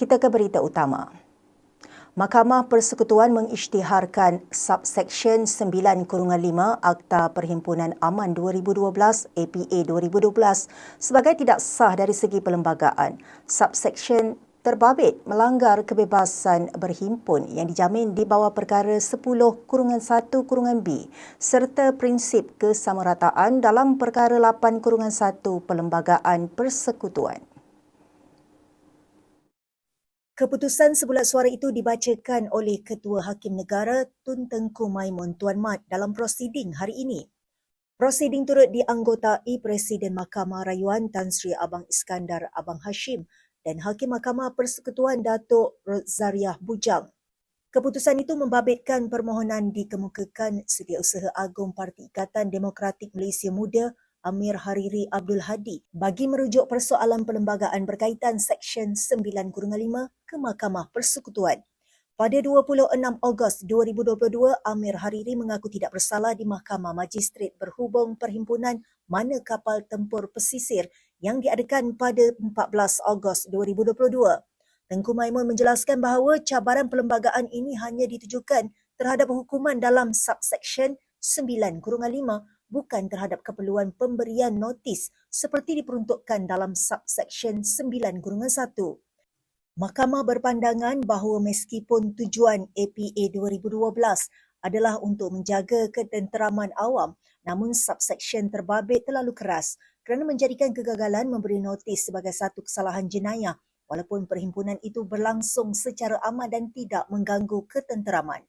Kita ke berita utama. Mahkamah Persekutuan mengisytiharkan subsection 9-5 Akta Perhimpunan Aman 2012 APA 2012 sebagai tidak sah dari segi perlembagaan. Subsection terbabit melanggar kebebasan berhimpun yang dijamin di bawah perkara 10-1 B serta prinsip kesamarataan dalam perkara 8-1 Perlembagaan Persekutuan. Keputusan sebulat suara itu dibacakan oleh Ketua Hakim Negara Tun Tengku Maimun Tuan Mat dalam prosiding hari ini. Prosiding turut dianggotai Presiden Mahkamah Rayuan Tan Sri Abang Iskandar Abang Hashim dan Hakim Mahkamah Persekutuan Datuk Rozariah Bujang. Keputusan itu membabitkan permohonan dikemukakan Setiausaha Agung Parti Ikatan Demokratik Malaysia Muda Amir Hariri Abdul Hadi bagi merujuk persoalan perlembagaan berkaitan Seksyen 9-5 ke Mahkamah Persekutuan. Pada 26 Ogos 2022, Amir Hariri mengaku tidak bersalah di Mahkamah Magistrat berhubung perhimpunan mana kapal tempur pesisir yang diadakan pada 14 Ogos 2022. Tengku Maimun menjelaskan bahawa cabaran perlembagaan ini hanya ditujukan terhadap hukuman dalam subsection 9-5 bukan terhadap keperluan pemberian notis seperti diperuntukkan dalam subsection 9-1. Mahkamah berpandangan bahawa meskipun tujuan APA 2012 adalah untuk menjaga ketenteraman awam, namun subsection terbabit terlalu keras kerana menjadikan kegagalan memberi notis sebagai satu kesalahan jenayah walaupun perhimpunan itu berlangsung secara aman dan tidak mengganggu ketenteraman.